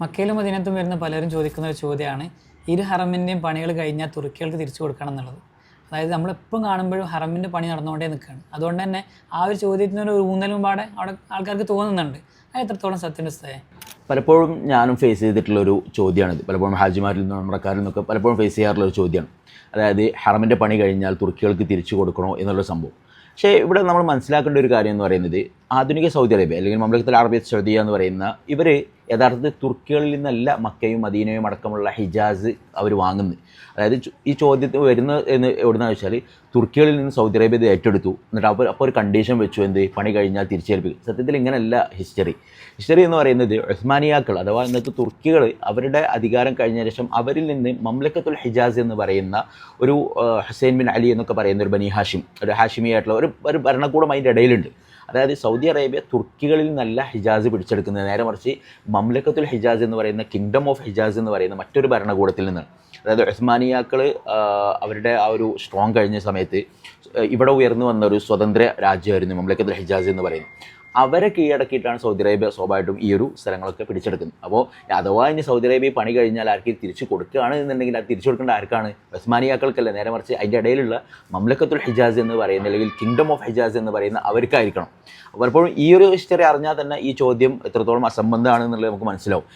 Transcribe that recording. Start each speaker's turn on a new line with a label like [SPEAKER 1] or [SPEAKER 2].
[SPEAKER 1] മക്കയിലും മദീനത്തും വരുന്ന പലരും ചോദിക്കുന്ന ഒരു ചോദ്യമാണ് ഇരു ഹറമിന്റെയും പണികൾ കഴിഞ്ഞാൽ തുർക്കികൾക്ക് തിരിച്ചു കൊടുക്കണം എന്നുള്ളത്. അതായത് നമ്മളെപ്പം കാണുമ്പോഴും ഹറമിന്റെ പണി നടന്നുകൊണ്ടേ നിൽക്കുകയാണ്. അതുകൊണ്ട് തന്നെ ആ ഒരു ചോദ്യത്തിനൊരു ഊന്നലും പാടെ അവിടെ ആൾക്കാർക്ക് തോന്നുന്നുണ്ട്. അത് എത്രത്തോളം സത്യനിഷ്ഠയെ
[SPEAKER 2] പലപ്പോഴും ഞാനും ഫേസ് ചെയ്തിട്ടുള്ള ഒരു ചോദ്യമാണിത്. പലപ്പോഴും ഹാജിമാരിൽ നിന്നും നമ്മുടെക്കാരിൽ നിന്നൊക്കെ പലപ്പോഴും ഫേസ് ചെയ്യാറുള്ള ഒരു ചോദ്യമാണ്. അതായത് ഹറമിന്റെ പണി കഴിഞ്ഞാൽ തുർക്കികൾക്ക് തിരിച്ചു കൊടുക്കണോ എന്നുള്ള സംഭവം. പക്ഷേ ഇവിടെ നമ്മൾ മനസ്സിലാക്കേണ്ട ഒരു കാര്യം എന്ന് പറയുന്നത് ആധുനിക സൗദി അറേബ്യ അല്ലെങ്കിൽ മമ്പലത്തിൽ അറബിയ സൗദിയ എന്ന് പറയുന്ന ഇവർ യഥാർത്ഥത്തിൽ തുർക്കികളിൽ നിന്നല്ല മക്കയും മദീനയും അടക്കമുള്ള ഹിജാസ് അവർ വാങ്ങുന്നത്. അതായത് ഈ ചോദ്യത്തിൽ വരുന്ന എന്ന് എവിടുന്ന വെച്ചാൽ തുർക്കികളിൽ നിന്ന് സൗദി അറേബ്യ ഇത് ഏറ്റെടുത്തു. എന്നിട്ട് അപ്പോൾ അപ്പോൾ ഒരു കണ്ടീഷൻ വെച്ചു എന്ത്? പണി കഴിഞ്ഞാൽ തിരിച്ചേൽപ്പിക്കും. സത്യത്തിൽ ഇങ്ങനെയല്ല ഹിസ്റ്ററി ഹിസ്റ്ററി എന്ന് പറയുന്നത് ഉസ്മാനിയാക്കൾ അഥവാ ഇന്നത്തെ തുർക്കികൾ അവരുടെ അധികാരം കഴിഞ്ഞ ശേഷം അവരിൽ നിന്ന് മംലക്കത്തുൽ ഹിജാസ് എന്ന് പറയുന്ന ഒരു ഹുസൈൻ ബിൻ അലി എന്നൊക്കെ പറയുന്ന ഒരു ബനി ഹാഷിം ഒരു ഹാഷിമി ആയിട്ടുള്ള ഒരു ഒരു ഭരണകൂടം അതിന്റെ ഇടയിലുണ്ട്. അതായത് സൗദി അറേബ്യ തുർക്കികളിൽ നിന്നല്ല ഹിജാസ് പിടിച്ചെടുക്കുന്നത്. നേരെ മറിച്ച് മംലക്കത്തുൽ ഹിജാസ് എന്ന് പറയുന്ന കിങ്ഡം ഓഫ് ഹിജാസ് എന്ന് പറയുന്ന മറ്റൊരു ഭരണകൂടത്തിൽ നിന്നാണ് അതായത് ഉസ്മാനിയാക്കൾ അവരുടെ ആ ഒരു സ്ട്രോങ് കഴിഞ്ഞ സമയത്ത് ഇവിടെ ഉയർന്നു വന്ന ഒരു സ്വതന്ത്ര രാജ്യമായിരുന്നു മംലക്കത്തുൽ ഹിജാസ് എന്ന് പറയുന്നത്. അവരെ കീഴടക്കിയിട്ടാണ് സൗദി അറേബ്യ സ്വാഭാവികമായിട്ടും ഈ ഒരു സ്ഥലങ്ങളൊക്കെ പിടിച്ചെടുക്കുന്നത്. അപ്പോൾ അഥവാ ഇനി സൗദി അറേബ്യ പണി കഴിഞ്ഞാൽ ആർക്കും തിരിച്ചു കൊടുക്കുകയാണ് എന്നുണ്ടെങ്കിൽ അത് തിരിച്ചു കൊടുക്കേണ്ട ആർക്കാണ്? ബസ്മാനിയാക്കൾക്കല്ല നേരെ മറിച്ച് അതിന്റെ ഇടയിലുള്ള മംലക്കത്തുൽ ഹിജാസ് എന്ന് പറയുന്ന അല്ലെങ്കിൽ കിങ്ഡം ഓഫ് ഹിജാസ് എന്ന് പറയുന്ന അവർക്കായിരിക്കണം. പലപ്പോഴും ഈ ഒരു ഹിസ്റ്ററി അറിഞ്ഞാൽ തന്നെ ഈ ചോദ്യം എത്രത്തോളം അസംബന്ധമാണ് എന്നുള്ളത് നമുക്ക് മനസ്സിലാവും.